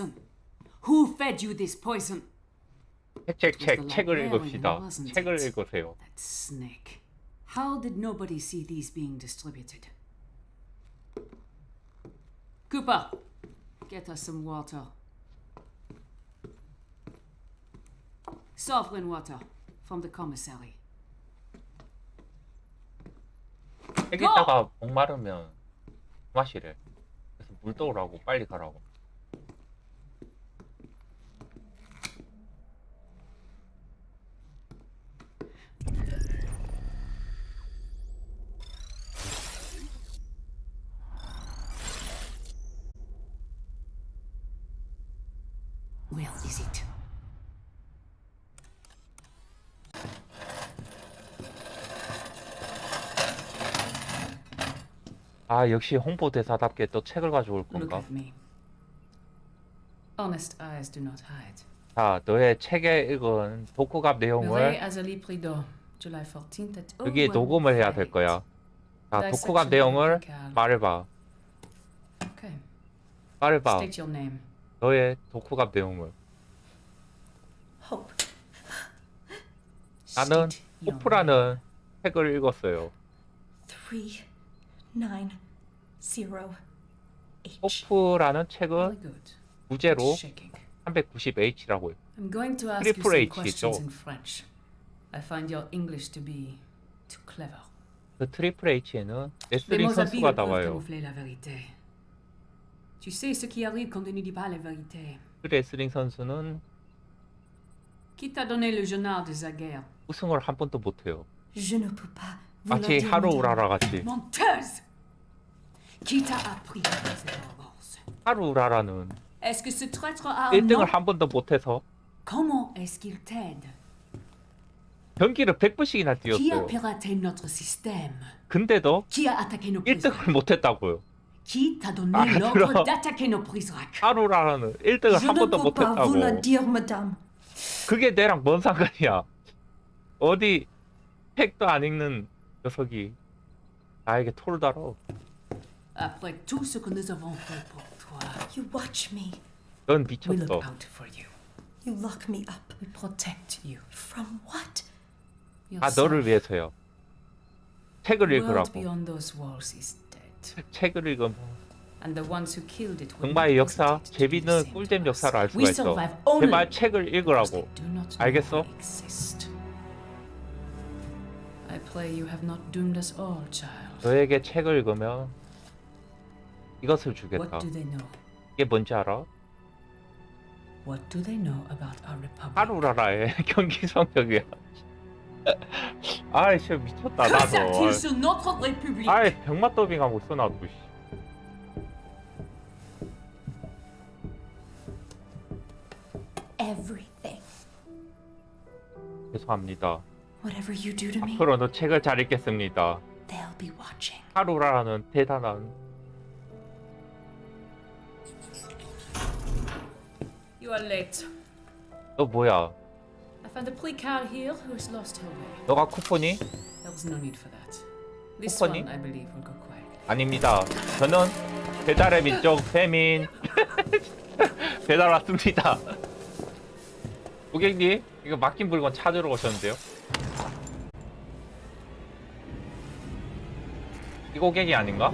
poison? Who fed you this poison? 책, 책, 책, 책을 읽읍시다. 책을 읽으세요. That snake. How did nobody see these being distributed? Cooper, get us some water. Sovereign water from the commissary. 책에다가 목마르면 마시래. 그래서 물 떠오라고 빨리 가라고. Where is it? 아 역시 홍보대사답게 또 책을 가져올 Look 건가? at me. Honest eyes do not hide. 자 너의 책에 읽은 Murray 내용을 Azali Prideaux, July 14th at 여기 녹음을 해야 될 거야. 자 독후갑 내용을. 말해봐. Okay. 말해봐. State your name. 너의 내용을. Hope. 나는 호프라는 책을 읽었어요. Three nine zero H. 호프라는. 책은 Very good. 부제로 Shaking. 390H라고 해요. I'm going to ask you Triple some H questions 죠. in French. I find your English to be too clever. 그 트리플 H에는 Les 레슬링 선수가 나와요. camoufler la vérité. Tu sais ce qui arrive quand on ne dit pas la vérité. 그 레슬링 선수는 Qui t'a donné le journal de Zaguerre 우승을 한 번도 못해요. Je ne peux pas vous le 마치 dire, 하루 madame. 우라라 같이. Menteuse Qui t'a appris ces arrogances 하루 우라라는 Est-ce que ce traître a un 1등을 nom 한 번도 못해서 Comment est-ce qu'il t'aide 경기를 100번씩이나 Qui a 뛰었어요. piraté notre système 근데도 Qui a attaqué nos prisons 1등을 못했다고요. Qui t'a donné Ah, l'ordre non. d'attaquer nos prisracs 하루라라는 1등을 Je 한 ne 번도 peux pas vous le 못했다고. dire, madame. 그게 내랑 뭔 상관이야. 어디 책도 안 읽는 녀석이 나에게 토를 달어. Après tout ce que nous avons fait pour toi, You watch me. 넌 we look 미쳤어. out for you. You lock me up. We protect you. From what? 아 너를 위해서요. 책을 The world 읽으라고. beyond those walls is dead. 책을 정말의 not 역사, same 꿀잼. 역사를 알 수가 있어. 제발 책을 읽으라고. 알겠어? we exist. I pray you have not doomed us all, child. 너에게 책을 읽으면 이것을 주겠다. 이게 뭔지 알아? What do they know about our republic? 하루라라의 경기 성적이야. 아이 진짜 미쳤다 나도. sur notre république 아이 병맛 더빙 하고 있어 나도. 씨. Everything. 죄송합니다. Whatever you do to me, 앞으로도 책을 잘 읽겠습니다. they'll be watching. 하루라라는 대단한 You are late. 너 뭐야? I found a precard here who has lost her way. 너가 쿠폰이? There was no need for that. This Company? one, I believe, will go quietly. 아닙니다. 저는 배달의 민족 배민 배달 왔습니다. 고객님 이거 맡긴 물건 찾으러 오셨는데요? 이 고객이 아닌가?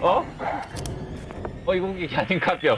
어? 어 이 고객이 아닌가요?